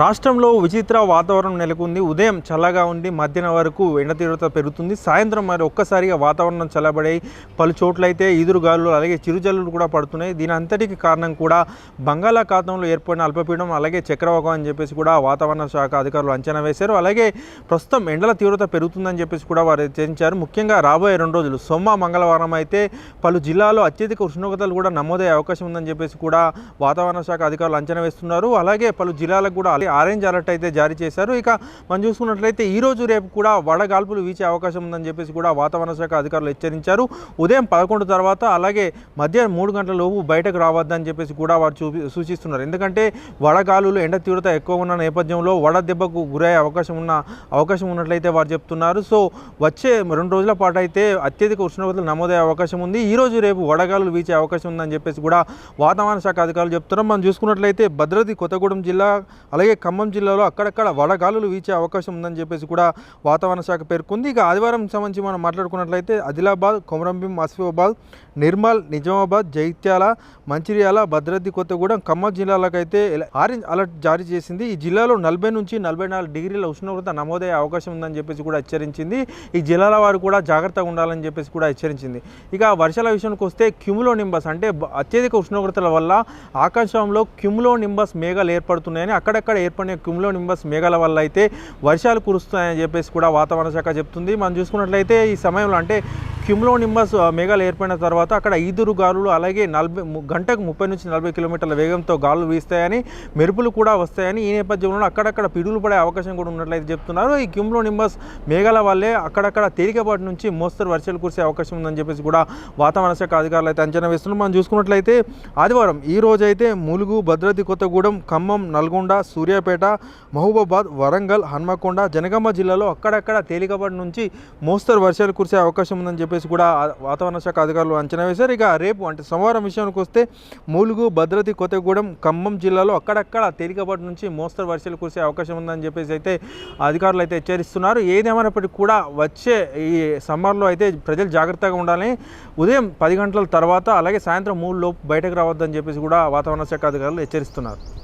రాష్ట్రంలో విచిత్ర వాతావరణం నెలకొంది. ఉదయం చల్లగా ఉండి మధ్యాహ్నం వరకు ఎండ తీవ్రత పెరుగుతుంది. సాయంత్రం మరి ఒక్కసారిగా వాతావరణం చల్లబడే పలు చోట్లయితే ఈదురుగాలు అలాగే చిరుజల్లులు కూడా పడుతున్నాయి. దీని అంతటికి కారణం కూడా బంగాళాఖాతంలో ఏర్పడిన అల్పపీడం అలాగే చక్రవాకం అని చెప్పేసి కూడా వాతావరణ శాఖ అధికారులు అంచనా వేశారు. అలాగే ప్రస్తుతం ఎండల తీవ్రత పెరుగుతుందని చెప్పేసి కూడా వారు హెచ్చరించారు. ముఖ్యంగా రాబోయే రెండు రోజులు సోమ మంగళవారం అయితే పలు జిల్లాల్లో అత్యధిక ఉష్ణోగ్రతలు కూడా నమోదయ్యే అవకాశం ఉందని చెప్పేసి కూడా వాతావరణ శాఖ అధికారులు అంచనా వేస్తున్నారు. అలాగే పలు జిల్లాలకు కూడా ఆరెంజ్ అలర్ట్ అయితే జారీ చేశారు. ఇక మనం చూసుకున్నట్లయితే ఈ రోజు రేపు కూడా వడగాల్పులు వీచే అవకాశం ఉందని చెప్పేసి కూడా వాతావరణ శాఖ అధికారులు హెచ్చరించారు. ఉదయం పదకొండు తర్వాత అలాగే మధ్యాహ్నం మూడు గంటల లోపు బయటకు రావద్దని చెప్పేసి కూడా వారు చూపి సూచిస్తున్నారు. ఎందుకంటే వడగాలులు ఎండ తీవ్రత ఎక్కువ ఉన్న నేపథ్యంలో వడ దెబ్బకు గురయ్యే అవకాశం ఉన్న అవకాశం ఉన్నట్లయితే వారు చెప్తున్నారు. సో వచ్చే రెండు రోజుల పాటు అయితే అత్యధిక ఉష్ణోగ్రతలు నమోదయ్యే అవకాశం ఉంది. ఈ రోజు రేపు వడగాలులు వీచే అవకాశం ఉందని చెప్పేసి కూడా వాతావరణ శాఖ అధికారులు చెప్తున్నారు. మనం చూసుకున్నట్లయితే భద్రాద్రి కొత్తగూడెం జిల్లా అలాగే ఖమ్మం జిల్లాలో అక్కడక్కడ వడగాలులు వీచే అవకాశం ఉందని చెప్పేసి కూడా వాతావరణ శాఖ పేర్కొంది. ఇక ఆదివారం సంబంధించి మనం మాట్లాడుకున్నట్లయితే ఆదిలాబాద్ కొమరంభీం ఆసిఫాబాద్ నిర్మల్ నిజామాబాద్ జైత్యాల మంచిర్యాల భద్రాద్రి కొత్తగూడెం ఖమ్మం జిల్లాలకైతే ఆరెంజ్ అలర్ట్ జారీ చేసింది. ఈ జిల్లాలో నలభై నుంచి నలభై నాలుగు డిగ్రీల ఉష్ణోగ్రత నమోదయ్యే అవకాశం ఉందని చెప్పేసి కూడా హెచ్చరించింది. ఈ జిల్లాల వారు కూడా జాగ్రత్తగా ఉండాలని చెప్పేసి కూడా హెచ్చరించింది. ఇక వర్షాల విషయానికి వస్తే క్యుములో నింబస్ అంటే అత్యధిక ఉష్ణోగ్రతల వల్ల ఆకాశంలో క్యుములో నింబస్ మేఘాలు ఏర్పడుతున్నాయని అక్కడక్కడ ఏర్పడిన క్యుములో నింబస్ మేఘాల వల్ల అయితే వర్షాలు కురుస్తాయని చెప్పేసి కూడా వాతావరణ శాఖ చెప్తుంది. మనం చూసుకున్నట్లయితే ఈ సమయంలో అంటే క్యుములో నింబస్ మేఘాలు ఏర్పడిన తర్వాత అక్కడ ఈదురు గాలులు అలాగే నలభై గంటకు ముప్పై నుంచి నలభై కిలోమీటర్ల వేగంతో గాలులు వీస్తాయని మెరుపులు కూడా వస్తాయని ఈ నేపథ్యంలో అక్కడక్కడ పిడుగులు పడే అవకాశం కూడా ఉన్నట్లయితే చెప్తున్నారు. ఈ క్యుములో నింబస్ మేఘాల వల్లే అక్కడక్కడ తేలికపాటి నుంచి మోస్తరు వర్షాలు కురిసే అవకాశం ఉందని చెప్పేసి కూడా వాతావరణ శాఖ అధికారులు అయితే అంచనా వేస్తున్నారు. మనం చూసుకున్నట్లయితే ఆదివారం ఈ రోజైతే ములుగు భద్రాద్రి కొత్తగూడెం ఖమ్మం నల్గొండ సూర్యాపేట మహబూబాబాద్ వరంగల్ హన్మకొండ జనగామ జిల్లాలో అక్కడక్కడ తేలికపాటి నుంచి మోస్తరు వర్షాలు కురిసే అవకాశం ఉందని చెప్పి చెప్పేసి కూడా వాతావరణ శాఖ అధికారులు అంచనా వేశారు. ఇక రేపు అంటే సోమవారం విషయానికి వస్తే ములుగు భద్రతి కొత్తగూడెం ఖమ్మం జిల్లాలో అక్కడక్కడ తేలికపాటి నుంచి మోస్తరు వర్షాలు కురిసే అవకాశం ఉందని చెప్పేసి అయితే అధికారులు అయితే హెచ్చరిస్తున్నారు. ఏదేమైనప్పటికీ కూడా వచ్చే ఈ సమ్మర్లో అయితే ప్రజలు జాగ్రత్తగా ఉండాలని ఉదయం పది గంటల తర్వాత అలాగే సాయంత్రం మూడు లోపు బయటకు రావద్దని చెప్పేసి కూడా వాతావరణ శాఖ అధికారులు హెచ్చరిస్తున్నారు.